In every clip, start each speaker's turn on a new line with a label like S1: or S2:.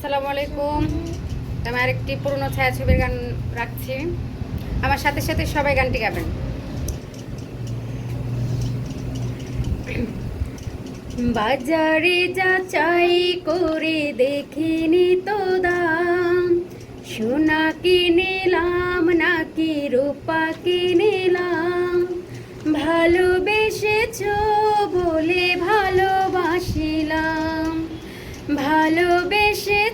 S1: আসসালামু আলাইকুম। আমি আরেকটি পুরনো ছায়াছবির গান রাখছি। আমার সাথে সাথে সবাই গানটি গাবেন। বাজারে যাচাই করে দেখিনি তো দাম। সোনা কিনিলাম, নাকি রূপা কিনিলাম। ভালোবেসেছ বলে ভালোবাসিলাম।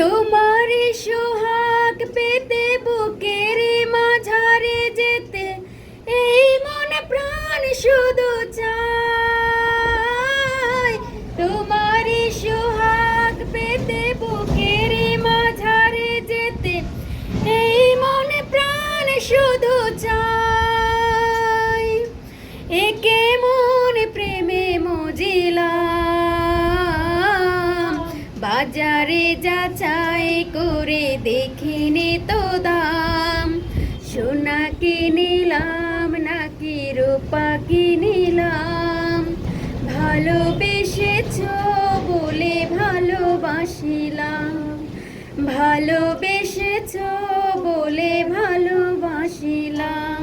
S1: তোমার সোহাগ পেতে বুকের মাঝারে যেতে, এই মন প্রাণ শুধু চায়। তোমার সোহাগ পেতে বুকের মাঝারে যেতে, এই মন প্রাণ শুধু চায়। একে বাজারে যাচাই করে দেখিনি তো দাম। সোনা কিনিলাম নাকি রূপা কিনিলাম ভালোবেসেছ বলে ভালোবাসিলাম। ভালোবেসেছ বলে ভালোবাসিলাম।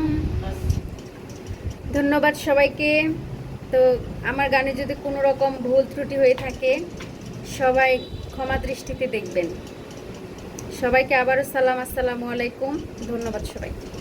S1: ধন্যবাদ সবাইকে। তো আমার গানে যদি কোনো রকম ভুল ত্রুটি হয়ে থাকে, সবাই ক্ষমা দৃষ্টিতে দেখবেন। সবাইকে আবারও সালাম আসসালামু আলাইকুম। ধন্যবাদ সবাইকে।